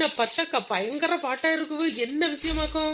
என்ன பத்தக்கா பயங்கர பாட்டா இருக்குது? என்ன விஷயமாக்கும்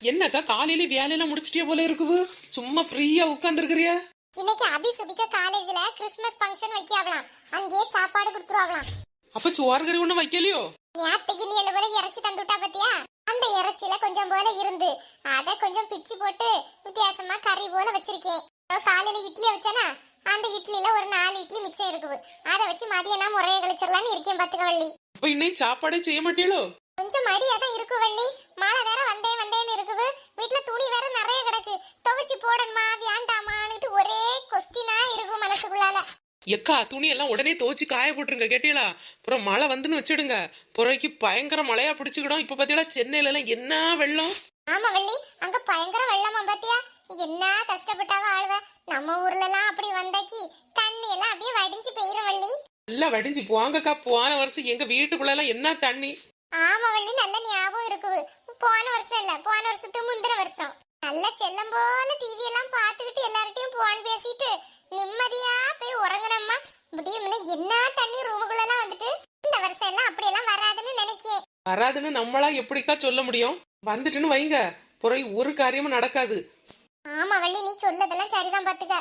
என்னக்கா காலையில வேலையெல்லாம் முடிச்சிட்டே போல இருக்குது? சும்மா ஃப்ரீயா உட்காந்துருக்கிறியா இன்னைக்கு அபி சுபிக்க காலேஜ்ல கிறிஸ்மஸ் ஃபங்க்ஷன் வைக்காவலாம் அங்கேயே சாப்பாடு கொடுத்துருவாங்களாம். அப்ப சோறு கறி ஒண்ணும் வைக்கலையோ? நேத்துக்கு நீ எழுபது இறைச்சி தந்துட்டா பத்தியா? அந்த இறைச்சியில கொஞ்சம் போல இருந்து. அத கொஞ்சம் பிச்சு போட்டு வித்தியாசமா கறி போல வச்சிருக்கேன். காலையில இட்லி வச்சேனா அந்த இட்லில ஒரு நாலு இட்லி மிச்சம் இருக்குது. அதை வச்சு மதியம் முறைய கழிச்சிடலாம்னு இருக்கேன் பாத்துக்க வள்ளி. அப்ப இன்னைக்கு சாப்பாடே செய்ய மாட்டீங்களோ? கொஞ்சம் மடியா தான் இருக்கு வள்ளி. மழை வேற வந்தே வந்தேன்னு இருக்குது. வீட்ல துணி வேற நிறைய கிடக்கு. துவைச்சு போடணுமா வேண்டாமான்னுட்டு ஒரே கொஸ்டினா இருக்கும் மனசுக்குள்ளால. எக்கா துணி எல்லாம் உடனே துவச்சு காய போட்டுருங்க கேட்டீங்களா? அப்புறம் மழை வந்துன்னு வச்சிடுங்க. புறவைக்கு பயங்கர மழையா பிடிச்சுக்கிடும். இப்ப பாத்தீங்களா சென்னையில எல்லாம் என்ன வெள்ளம்? ஆமா வள்ளி அங்க பயங்கர வெள்ளமா பாத்தியா? என்ன கஷ்டப்பட்டாவ ஆளுவ? நம்ம ஊர்ல எல்லாம் அப்படி வந்தாக்கி தண்ணி எல்லாம் அப்படியே வடிஞ்சு பெய்யும் வள்ளி. நல்லா வடிஞ்சு போங்கக்கா போன வருஷம் எங்க வீட்டுக்குள்ள எல்லாம் என்ன தண்ணி? ஆமா வள்ளி நல்ல ஞாபகம் இருக்குது. போன வருஷம் இல்ல போன வருஷத்துக்கு முந்தின வருஷம். நல்ல செல்லம் போல டிவி எல்லாம் பார்த்துக்கிட்டு எல்லார்ட்டையும் போன் பேசிட்டு நிம்மதியா போய் உறங்கணும்மா முடியும்னா என்ன தண்ணி ரூமுக்குள்ள எல்லாம் வந்துட்டு இந்த வருஷம் எல்லாம் அப்படி எல்லாம் வராதுன்னு நினைக்கேன். வராதுன்னு நம்மளா எப்படிக்கா சொல்ல முடியும்? வந்துட்டுன்னு வைங்க. புறவை ஒரு காரியமும் நடக்காது. ஆமா வள்ளி நீ சொல்லதெல்லாம் சரிதான் பாத்துக்க.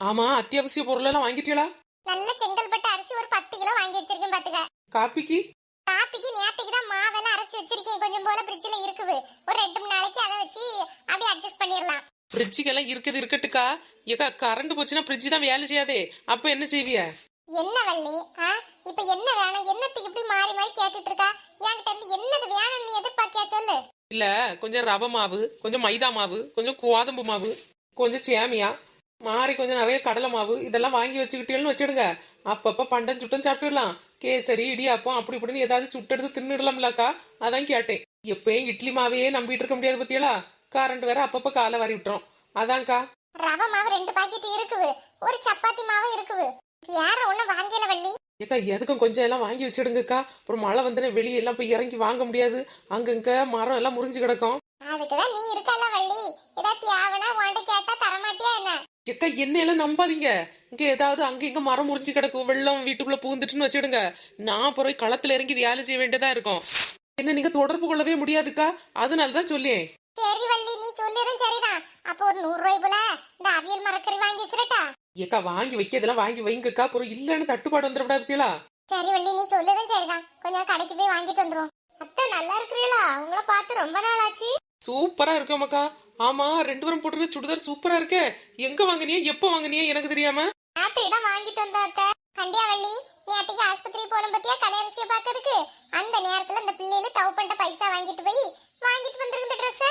ஆமா அத்தியாவசிய பொருள் எல்லாம் வாங்கிட்டீங்களா? நல்ல செங்கல்பட்டு அரிசி ஒரு பத்து கிலோ வாங்கி வச்சிருக்கேன் பாத்துக்க. காப்பிக்கு? காப்பிக்கு நேத்துக்கு தான் மாவெல்லாம் அரைச்சு வச்சிருக்கேன். கொஞ்சம் போல ஃப்ரிட்ஜ்ல இருக்குது. ஒரு ரெண்டு மூணு நாளைக்கு அதை வச்சு அப்படியே அட்ஜஸ்ட் பண்ணிடலாம். ஃப்ரிட்ஜுக்கெல்லாம் இருக்குது இருக்கட்டுக்கா. ஏக்கா கரண்ட் போச்சுன்னா ஃப்ரிட்ஜ் தான் வேலை செய்யாதே. அப்ப என்ன செய்விய? என்ன வள்ளி? ஆ? இப்ப என்ன வேணும்? என்னத்துக்கு இப்படி மாறி மாறி கேட்டுட்டு இருக்கா? என்கிட்ட இருந்து என்னது வேணும் நீ எதிர்பார்க்கியா சொல்லு. இல்ல கொஞ்சம் ரவை மாவு கொஞ்சம் மைதா மாவு கொஞ்சம் கோதம்பு மாவு கொஞ்சம் சேமியா மாறி கொஞ்சம் நிறைய கடலை மாவு இதெல்லாம் வாங்கி வச்சுக்கிட்டீங்கன்னு வச்சிடுங்க. அப்பப்ப பண்டம் சுட்டம் சாப்பிட்டுடலாம். கேசரி இடியாப்பம் அப்படி இப்படின்னு ஏதாவது சுட்டெடுத்து தின்னுடலாம்லக்கா. அதான் கேட்டேன். எப்பயும் இட்லி மாவையே நம்பிட்டு இருக்க முடியாது பத்தியலா? கரண்ட் வேற அப்பப்ப காலை வாரி விட்டுரும். அதான்க்கா. ரவை மாவு ரெண்டு பாக்கெட் இருக்குது. ஒரு சப்பாத்தி மாவு இருக்குது. யார ஒண்ணு வாங்கல வள்ளி. ஏக்கா எதுக்கும் கொஞ்சம் எல்லாம் வாங்கி வச்சிடுங்கக்கா. அப்புறம் மழை வந்தனே வெளியே எல்லாம் போய் இறங்கி வாங்க முடியாது. அங்கங்க மரம் எல்லாம் முறிஞ்சு கிடக்கும். அதுக்குதான் நீ இருக்கல வள்ளி. ஏதாவது தேவைன்னா உன்கிட்ட கேட்டா தரமாட்டியா என்ன? எக்கா என்ன எல்லாம் நம்பாதீங்க. இங்க ஏதாவது அங்க இங்க மரம் முறிஞ்சு கிடக்கும் வெள்ளம் வீட்டுக்குள்ள பூந்துட்டுன்னு வச்சிடுங்க. நான் போய் களத்துல இறங்கி வேலை செய்ய வேண்டியதா இருக்கும். என்ன நீங்க தொடர்பு கொள்ளவே முடியாதுக்கா? அதனாலதான் சொல்லேன் சரி வள்ளி நீ சொல்லியதும் சரிதான். அப்போ ஒரு நூறு ரூபாய் போல இந்த அவியல் மரக்கறி வாங்கி வச்சிரட்டா. ஏக்கா வாங்கி வைக்க இதெல்லாம் வாங்கி வைங்கக்கா. அப்புறம் இல்லன்னு தட்டுப்பாடு வந்துடக்கூடாது பத்தியலா? சரி வள்ளி நீ சொல்லியதும் சரிதான். கொஞ்சம் கடைக்கு போய் வாங்கிட்டு வந்துரும் அத்தை நல்லா இருக்கிறீங்களா உங்களை பார்த்து ரொம்ப நாள் ஆச்சு சூப்பரா இருக்கோமக்கா ஆமா ரெண்டு பேரும் போட்டுருக்க சுடிதார் சூப்பரா இருக்கே. எங்க வாங்குனியே? எப்ப வாங்குனியே? எனக்கு தெரியாம. நேத்து வாங்கிட்டு வந்தோம் அத்தை. கண்டியா வள்ளி நேத்துக்கு ஆஸ்பத்திரி போன பத்தியா? கலையரசிய பாக்குறதுக்கு அந்த நேரத்துல இந்த பிள்ளைல தவு பண்ண பைசா வாங்கிட்டு போய் வாங்கிட்டு வந்திருந்த ட்ரெஸ்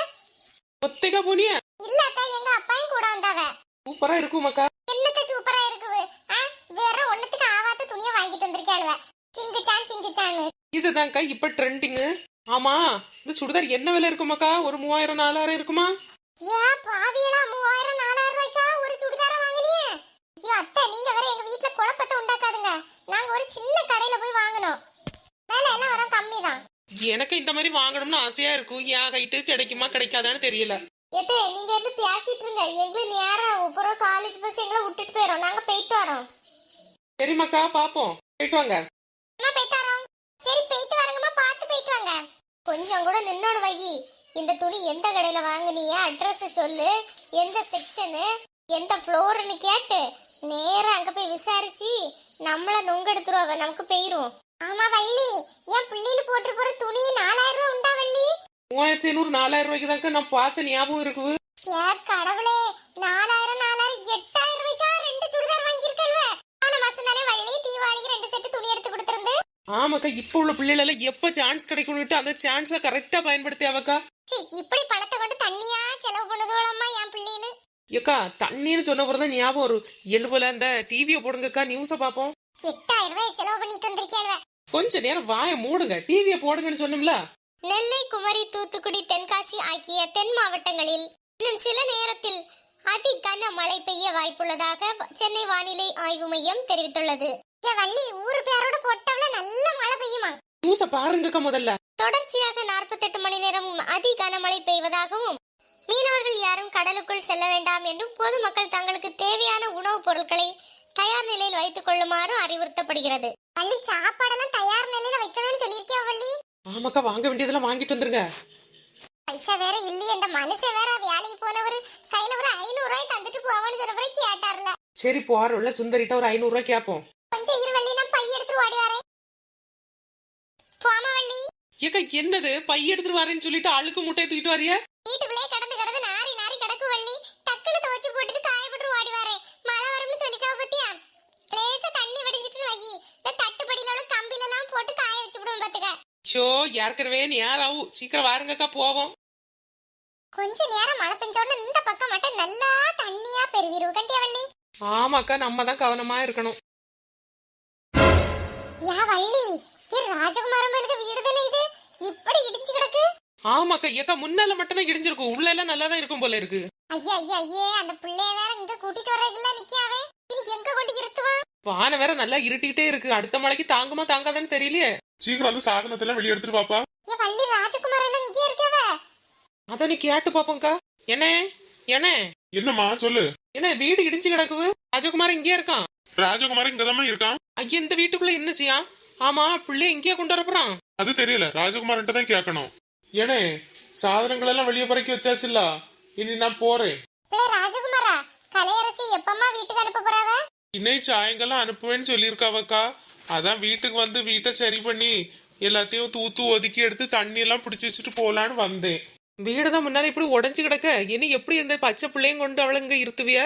ஒத்தைக்கா போனிய? இல்ல அத்தை எங்க அப்பாயும் கூட வந்தாவ. சூப்பரா இருக்குமாக்கா என்னத்த சூப்பரா இருக்குது? வேற ஒண்ணுத்துக்கு ஆவாத துணியை வாங்கிட்டு வந்திருக்காளுவ. சிங்குச்சான் சிங்குச்சான்னு. இதுதான்க்கா இப்ப ட்ரெண்டிங் ஆமா இந்த சுடிதார் என்ன விலை இருக்குமாக்கா? ஒரு மூவாயிரம் நாலாயிரம் இருக்குமா? ஏ பாவியலா மூவாயிரம் நாலாயிரம் ரூபாய்க்கா ஒரு சுடிதார வாங்குனியே? ஐயோ அத்தை நீங்க வேற எங்க வீட்ல குழப்பத்தை உண்டாக்காதுங்க. நாங்க ஒரு சின்ன கடையில போய் வாங்கினோம் வேலை எல்லாம் வர கம்மி தான் எனக்கு இந்த மாதிரி வாங்கணும்னு ஆசையா இருக்கும். என் ஹைட்டு கிடைக்குமா கிடைக்காதான்னு தெரியல. எத்தே நீங்க இருந்து பேசிட்டு இருங்க. எங்களுக்கு நேரம் அப்புறம் காலேஜ் பஸ் எங்களை விட்டுட்டு போயிடும் நாங்க போயிட்டு வரோம். சரிம்மாக்கா பாப்போம். போயிட்டு வாங்க. போயிட்டு வரோம். சரி போயிட்டு வரங்கம்மா. பார்த்து போயிட்டு வாங்க. கொஞ்சம் கூட நின்னோடு வை இந்த துணி எந்த கடையில வாங்குனிய? அட்ரஸ் சொல்லு. எந்த செக்ஷனு? எந்த ஃப்ளோர்னு கேட்டு. நேரா அங்க போய் விசாரிச்சு நம்மள நொங்கெடுத்துருவாங்க நமக்கு போயிரும் ஆமா வள்ளி என் பிள்ளையில போட்டு போற துணி நாலாயிரம் ரூபாய் உண்டா வள்ளி? மூவாயிரத்தி ஐநூறு நாலாயிரம் ரூபாய்க்கு தான்க்கா நான் பார்த்த ஞாபகம் இருக்குது. ஏ கடவுளே நாலாயிரம் ஆமாக்கா இப்ப உள்ள பிள்ளைகள் எல்லாம் எப்ப சான்ஸ் கிடைக்கும்னுட்டு அந்த சான்ஸை கரெக்டா பயன்படுத்தியாவக்கா? சீ, இப்படி பணத்தை கொண்டு தண்ணியா செலவு பண்ணதோடம்மா என் பிள்ளைகளு. ஏக்கா தண்ணின்னு சொன்ன பிறகு ஞாபகம் வரும். எழுபல அந்த டிவியை போடுங்கக்கா நியூஸை பார்ப்போம். எட்டாயிரம் ரூபாய் செலவு பண்ணிட்டு வந்திருக்கேன் கொஞ்ச நேரம் வாயை மூடுங்க டிவியை போடுங்கன்னு சொன்னோம்ல? நெல்லை குமரி தூத்துக்குடி தென்காசி ஆகிய தென் மாவட்டங்களில் இன்னும் சில நேரத்தில் அதி கன மழை பெய்ய வாய்ப்புள்ளதாக சென்னை வானிலை ஆய்வு மையம் தெரிவித்துள்ளது. வள்ளி ஊரு பேரோட போட்டவள நல்ல மழை பெய்யுமா? நியூஸை பாருங்கக்கா முதல்ல. தொடர்ச்சியாக 48 மணி நேரம் அதி கனமழை பெய்வதாகவும் மீனவர்கள் யாரும் கடலுக்குள் செல்ல வேண்டாம் என்றும் பொதுமக்கள் தங்களுக்கு தேவையான உணவுப் பொருட்களை தயார் நிலையில் வைத்துக் கொள்ளுமாறு அறிவுறுத்தப்படுகிறது. வள்ளி சாப்பாடெல்லாம் தயார் நிலையில வைக்கணும்னு சொல்லியிருக்கியா வள்ளி? ஆமாக்கா வாங்க வேண்டியதெல்லாம் வாங்கிட்டு வந்துருங்க. பைசா வேற இல்லையே அந்த மனுஷன் வேற வேலைக்கு போனவர் கையில ஒரு ஐநூறு ரூபாய் தந்துட்டு போவான்னு சொன்னவரை கேட்டார்ல. சரி போறோம்ல சுந்தரிட்ட ஒரு ஐநூறு ரூபாய் கேட்போம் ஏக்கா என்னது? பை எடுத்துட்டு வரேன்னு சொல்லிட்டு அழுக்கு முட்டையை தூக்கிட்டு வரியா? வீட்டுக்குள்ளே கடந்து கடந்து நாரி நாரி கிடக்கு வள்ளி. டக்குனு துவச்சு போட்டுட்டு காயப்பட்டு ஓடி வரேன். மழை வரும்னு சொல்லிட்டாவ பத்தியா? லேசா தண்ணி வடிஞ்சிட்டுன்னு வை. இந்த தட்டுப்படியில உள்ள கம்பில எல்லாம் போட்டு காய வச்சு விடுவோம் பாத்துக்க. ஷோ ஏற்கனவே நேராவும் சீக்கிரம் வாருங்கக்கா போவோம். கொஞ்ச நேரம் மழை பெஞ்ச உடனே இந்த பக்கம் மட்டும் நல்லா தண்ணியா பெருவிரும் கண்டியா வள்ளி? ஆமாக்கா நம்ம தான் கவனமா இருக்கணும். யா வள்ளி ஏ ராஜகுமாரன் பலுக்கு வீடு தானே இது? இப்படி இடிச்சு கிடக்கு? ஆமாக்கா ஏக்கா முன்னால மட்டும் தான் இடிஞ்சிருக்கும் உள்ள எல்லாம் நல்லா தான் இருக்கும் போல இருக்கு. ஐயா ஐயா ஐயே அந்த பிள்ளைய வேற இங்க கூட்டிட்டு வர்றதுல நிக்காவே இன்னைக்கு எங்க கொண்டு இருத்துவான் வானம் வேற நல்லா இருட்டிக்கிட்டே இருக்கு. அடுத்த மழைக்கு தாங்குமா தாங்காதான்னு தெரியலையே. சீக்கிரம் வந்து சாதனத்தெல்லாம் வெளியே எடுத்துட்டு பாப்பா ஏ வள்ளி ராஜகுமாரன் எல்லாம் இங்கே இருக்கவே? அத நீ கேட்டு பாப்போம்க்கா. என்ன என்ன? என்னம்மா சொல்லு. என்ன வீடு இடிஞ்சு கிடக்குது? ராஜகுமார் இங்கே இருக்கான்? ராஜகுமார் இங்கதாம்மா இருக்கான். ஐயா இந்த வீட்டுக்குள்ள என்ன செய்யான்? ஆமா பிள்ளைய இங்கேயே கொண்டு வரப்போறான் அது தெரியல. ராஜகுமார்கிட்ட தான் கேட்கணும். ஏனே சாதனங்கள் எல்லாம் வெளியே பறக்கி வச்சாச்சுல்ல. இனி நான் போறேன். ராஜகுமாரா கலையரசி எப்பம்மா வீட்டுக்கு அனுப்ப போறாவ? இன்னைக்கு சாயங்காலம் அனுப்புவேன்னு சொல்லியிருக்காவக்கா. அதான் வீட்டுக்கு வந்து வீட்டை சரி பண்ணி எல்லாத்தையும் தூத்து ஒதுக்கி எடுத்து தண்ணி எல்லாம் பிடிச்சி வச்சுட்டு போலான்னு வந்தேன். வீடு தான் முன்னாடி இப்படி உடைஞ்சு கிடக்க. இனி எப்படி இந்த பச்சை பிள்ளையும் கொண்டு அவளுங்க இருத்துவிய?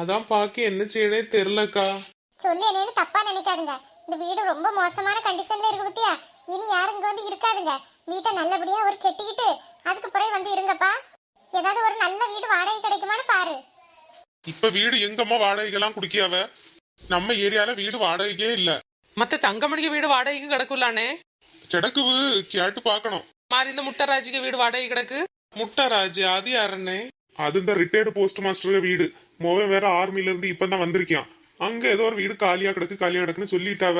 அதான் பாக்க என்ன செய்யணே தெரிலக்கா சொல்லு என்னன்னு தப்பா நினைக்காதுங்க. இந்த வீடு ரொம்ப மோசமான கண்டிஷன்ல இருக்கு பத்தியா? இனி யாரும் இங்க வந்து இருக்காதுங்க. வீட்டை நல்லபடியா ஒரு கெட்டிக்கிட்டு அதுக்கு பிறகு வந்து இருங்கப்பா. ஏதாவது ஒரு நல்ல வீடு வாடகை கிடைக்குமான்னு பாரு. இப்ப வீடு எங்கம்மா வாடகைக்கெல்லாம் குடிக்கியாவ? நம்ம ஏரியால வீடு வாடகைக்கே இல்ல. மத்த தங்கமணிக்கு வீடு வாடகைக்கு கிடக்குல்லானே கிடக்குவு கேட்டு பார்க்கணும். மாறி இந்த முட்டராஜுக்கு வீடு வாடகை கிடக்கு? முட்டராஜ் அது யாருன்னே அது இந்த ரிட்டையர்டு போஸ்ட் மாஸ்டர் வீடு. மோவன் வேற ஆர்மில இருந்து இப்பதான் வந்திருக்கான். அங்க ஏதோ ஒரு வீடு காலியா கிடக்கு காலியா கிடக்குன்னு சொல்லிட்டாவ.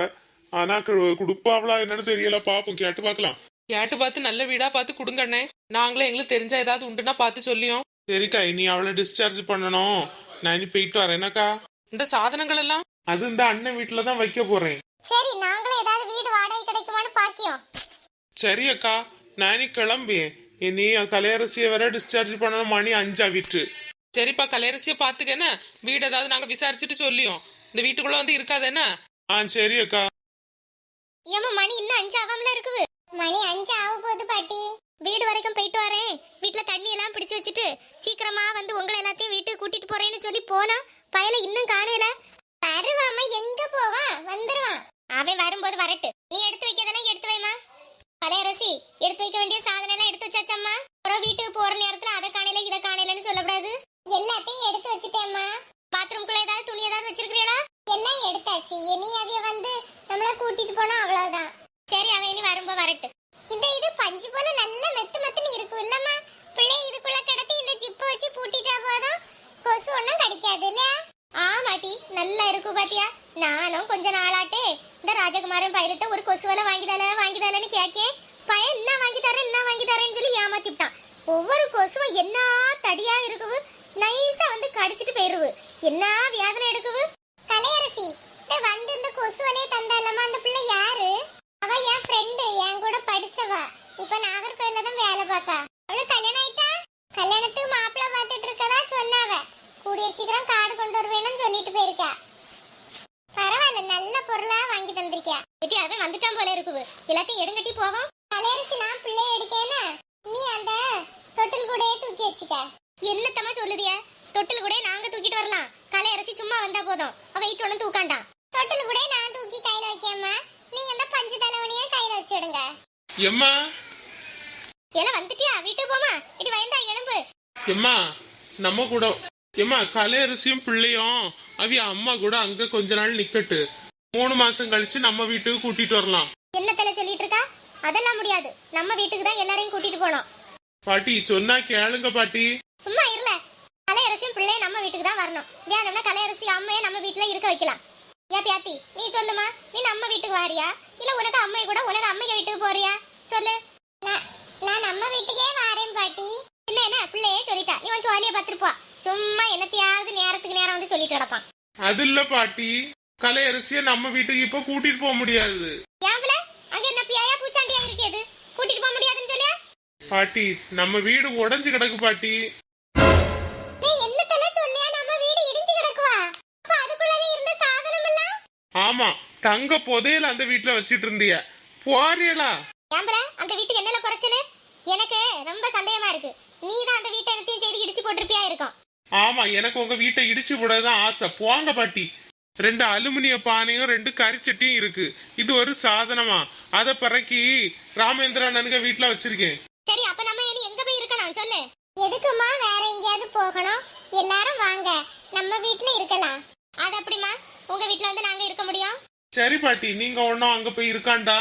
ஆனா குடுப்பாவளா என்னன்னு தெரியல பாப்போம் கேட்டு பார்க்கலாம் கேட்டு பார்த்து நல்ல வீடா பார்த்து கொடுங்கண்ணே நாங்களே எங்களுக்கு தெரிஞ்சா ஏதாவது உண்டுன்னா பார்த்து சொல்லியோம். சரிக்கா இனி அவளை டிஸ்சார்ஜ் பண்ணணும். நான் இனி போயிட்டு வரேனக்கா இந்த சாதனங்கள் எல்லாம் அது இந்த அண்ணன் வீட்டுல தான் வைக்க போறேன். சரி நாங்களும் ஏதாவது வீடு வாடகை கிடைக்குமான்னு பாக்கியோம் சரி அக்கா. நான் இனி கிளம்பி இனி கலையரசியை வேற டிஸ்சார்ஜ் பண்ணணும் மணி அஞ்சா வீட்டு சரிப்பா கலையரசிய பாத்துக்கன்னு வீடு ஏதாவது நாங்க விசாரிச்சுட்டு சொல்லியோம். இந்த வீட்டுக்குள்ள வந்து இருக்காதேன்னா ஆ சரி அக்கா. ஏமா மணி இன்னும் அஞ்சு ஆகாமல இருக்குது? மணி அஞ்சு ஆக போகுது பாட்டி. வீடு வரைக்கும் போயிட்டு வரேன். வீட்டுல தண்ணி எல்லாம் பிடிச்சு வச்சுட்டு சீக்கிரமா வந்து உங்களை எல்லாத்தையும் வீட்டுக்கு கூட்டிட்டு போறேன்னு சொல்லி போனா பயல இன்னும் காணல. வருவாம எங்க போவான் வந்துருவான். அவன் வரும்போது வரட்டு. நீ எடுத்து வைக்கிறதெல்லாம் எடுத்து வைமா அரசி எடுத்து வைக்க வேண்டிய சாதனை எல்லாம் எடுத்து வச்சாச்சம்மா. அப்புறம் வீட்டுக்கு போற நேரத்துல அதை காணல இதை காணலன்னு சொல்லக்கூடாது. எல்லாத்தையும் எடுத்து வச்சுட்டேம்மா. பாத்ரூம்குள்ள ஏதாவது துணி ஏதாவது வச்சிருக்கீங்களா எல்லாம் எடுத்தாச்சு. இனி கூட்டிட்டு போனா அவ்வளவுதான். சரி அவன் இனி வரும்போது வரட்டு இந்த இது பஞ்சு போல நல்ல மெத்து மெத்துன்னு இருக்கும். இல்லம்மா பிள்ளை இதுக்குள்ள கிடத்தி இந்த ஜிப்ப வச்சு பூட்டிட்டா போதும். கொசு ஒண்ணும் கடிக்காது இல்லையா? ஆமாட்டி நல்லா இருக்கும் பாத்தியா? நானும் கொஞ்ச நாளாட்டே இந்த ராஜகுமாரன் பயிரிட்ட ஒரு கொசு வலை வாங்கி வாங்கிதாலன்னு வாங்கி பையன் என்ன வாங்கி தரேன் என்ன வாங்கி தரேன்னு சொல்லி ஏமாத்திட்டான். ஒவ்வொரு கொசுவும் என்ன தடியா இருக்குது நைஸா வந்து கடிச்சிட்டு போயிருவு. என்ன வியாதனை எடுக்குது கலையரசி இந்த வந்து இந்த கொசு வலைய தந்தாலமா அந்த பிள்ளை யாரு அவ என் ஃப்ரெண்டு என் கூட படிச்சவ இப்ப நாகர்கோயில்ல தான் வேலை பார்க்கா அவளுக்கு கல்யாணம் ஆயிட்டா கல்யாணத்துக்கு மாப்பிள்ளை பார்த்துட்டு இருக்கதா சொன்னாவ கூடிய சீக்கிரம் கார்டு கொண்டு வருவேன்னு சொல்லிட்டு போயிருக்கா பரவாயில்ல நல்ல பொருளா வாங்கி தந்திருக்கியா வெட்டி அவன் வந்துட்டான் போல இருக்குது. எல்லாத்தையும் எடுங்கட்டி போகும் கலையரசி நான் பிள்ளைய எடுக்கேனா நீ அந்த தொட்டில் கூடயே தூக்கி வச்சுக்க. என்னத்தமா சொல்லுதியா? தொட்டில் கூட நாங்க தூக்கிட்டு வரலாம். கலையரசி சும்மா வந்தா போதும். அவ வெயிட் ஒண்ணு தூக்காண்டாம் தொட்டில் கூட நான் தூக்கி கையில வைக்கேம்மா. நீங்க அந்த பஞ்சு தலைவனிய கையில வச்சிடுங்க எம்மா? எல்லாம் வந்துட்டியா? வீட்டுக்கு போமா இடி வயந்தா எலும்பு. எம்மா நம்ம கூட எம்மா கலையரசியும் பிள்ளையும் அவிய அம்மா கூட அங்க கொஞ்ச நாள் நிக்கட்டு. மூணு மாசம் கழிச்சு நம்ம வீட்டுக்கு கூட்டிட்டு வரலாம். என்ன தலை சொல்லிட்டு இருக்கா? அதெல்லாம் முடியாது. நம்ம வீட்டுக்கு தான் எல்லாரையும் கூட்டிட்டு போனோம். பாட்டி சொன்னா கேளுங்க பாட்டி. சும்மா இருல. கலையரசியும் பிள்ளையும் நம்ம வீட்டுக்கு தான் வரணும். வேணும்னா கலையரசி அம்மையை நம்ம வீட்டுல இருக்க வைக்கலாம். ஏ பியாத்தி நீ சொல்லுமா? நீ நம்ம வீட்டுக்கு வாரியா? இல்ல உனக்கு அம்மை கூட உனக்கு அம்மைய வீட்டுக்கு போறியா? சொல்லு. நான் நம்ம வீட்டுக்கே வாரேன் பாட்டி. என்ன என்ன? பிள்ளையே சொல்லிட்டா. இவன் ஜாலியா பார்த்துட்டு போ சும்மா என்னத்தையாவது நேரத்துக்கு நேரம் வந்து சொல்லிட்டு கிடப்பான். அது இல்ல பாட்டி. கலையரசிய நம்ம வீட்டுக்கு இப்ப கூட்டிட்டு போக முடியாது. ஏன்ல அங்க என்ன பியாயா பூச்சாண்டியா இருக்குது கூட்டிட்டு போக முடியாதுன்னு சொல்லியா? பாட்டி நம்ம வீடு உடைஞ்சு கிடக்கு பாட்டி. டேய் என்னத்தல சொல்லியா? நம்ம வீடு இடிஞ்சு கிடக்குவா? அப்ப அதுக்குள்ளவே இருந்த சாதனம் எல்லாம் ஆமா தங்க புதையல அந்த வீட்டுல வச்சிட்டு இருந்திய. போறியலா? ஏம்பல அந்த வீட்டுக்கு என்னல குறைச்சலு? எனக்கு ரொம்ப சந்தேகமா இருக்கு. நீ தான் அந்த வீட்டை எடுத்தையும் செய்து இடிச்சு போட்டிருப்பியா இருக்கும். ஆமா எனக்கு உங்க வீட்டை இடிச்சு போடதான் ஆசை. போங்க பாட்டி. ரெண்டு அலுமினிய பானையும் ரெண்டு கரிச்சட்டியும் இருக்கு. இது ஒரு சாதனமா? அத பிறக்கி ராமேந்திர அண்ணனுங்க வீட்டுல வச்சிருக்கேன். சரி அப்ப நம்ம இனி எங்க போய் இருக்கணும்? சொல்லு. எதுக்குமா வேற எங்கேயாவது போகணும். எல்லாரும் வாங்க. நம்ம வீட்ல இருக்கலாம். அது அப்படிமா உங்க வீட்ல வந்து நாங்க இருக்க முடியும்? சரி பாட்டி நீங்க ஒன்னும் அங்க போய் இருக்காண்டா?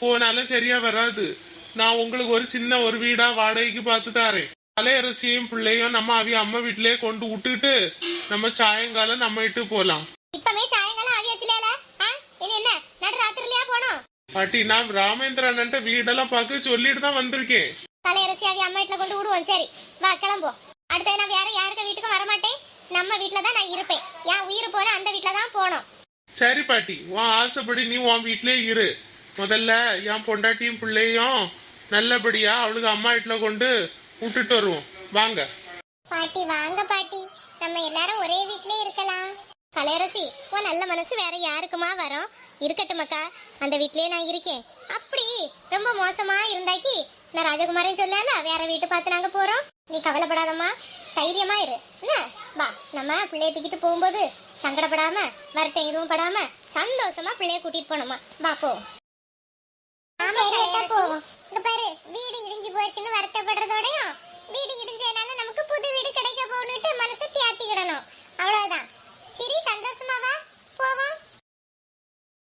போனாலும் சரியா வராது. நான் உங்களுக்கு ஒரு சின்ன ஒரு வீடா வாடகைக்கு பார்த்து தாரேன். கலையரசியும் பிள்ளையும் நம்ம அவிய அம்மா வீட்டிலேயே கொண்டு விட்டுட்டு நம்ம சாயங்காலம் நம்ம இட்டு போலாம் இப்பமே சாயங்காலம் ஆகியாச்சுல ஆ இனி என்ன நடு ராத்திரிலயா போனோம் பாட்டி நான் ராமேந்திர அண்ணன்ட்ட வீடெல்லாம் பார்க்க சொல்லிட்டு தான் வந்திருக்கேன். தலையரசி ஆகி அம்மா வீட்ல கொண்டு விடுவோம் சரி. வா கிளம்புவோம். அடுத்தது நான் வேற யாருக்க வீட்டுக்கும் வரமாட்டேன். நம்ம வீட்ல தான் நான் இருப்பேன். என் உயிர் போன அந்த வீட்ல தான் போகணும். சரி பாட்டி உன் ஆசைப்படி நீ உன் வீட்டிலே இரு. முதல்ல என் பொண்டாட்டியும் பிள்ளையும் நல்லபடியா அவளுக்கு அம்மா வீட்டில் கொண்டு விட்டுட்டு வருவோம். வாங்க. பாட்டி வாங்க பாட்டி. நம்ம எல்லாரும் ஒரே வீட்லயே இருக்கலாம். கலையரசி உன் நல்ல மனசு வேற யாருக்குமா வரும்? இருக்கட்டும் அக்கா. அந்த வீட்லயே நான் இருக்கேன். அப்படி ரொம்ப மோசமா இருந்தாக்கி நான் ராஜகுமாரன் சொல்லல வேற வீட்டு பார்த்து நாங்க போறோம். நீ கவலைப்படாதம்மா. தைரியமா இரு. என்ன? வா நம்ம பிள்ளைய தூக்கிட்டு போகும்போது சங்கடப்படாம வருத்தம் எதுவும் படாம சந்தோஷமா பிள்ளைய கூட்டிட்டு போனோமா வா போ. பாரு வீடு இடிஞ்சு போச்சுன்னு வருத்தப்படுறதோடயும் வீடு இடிஞ்சதுனால நமக்கு புது வீடு கிடைக்க போகணுட்டு மனசை தியாத்திக்கிடணும். அவ்வளவுதான்.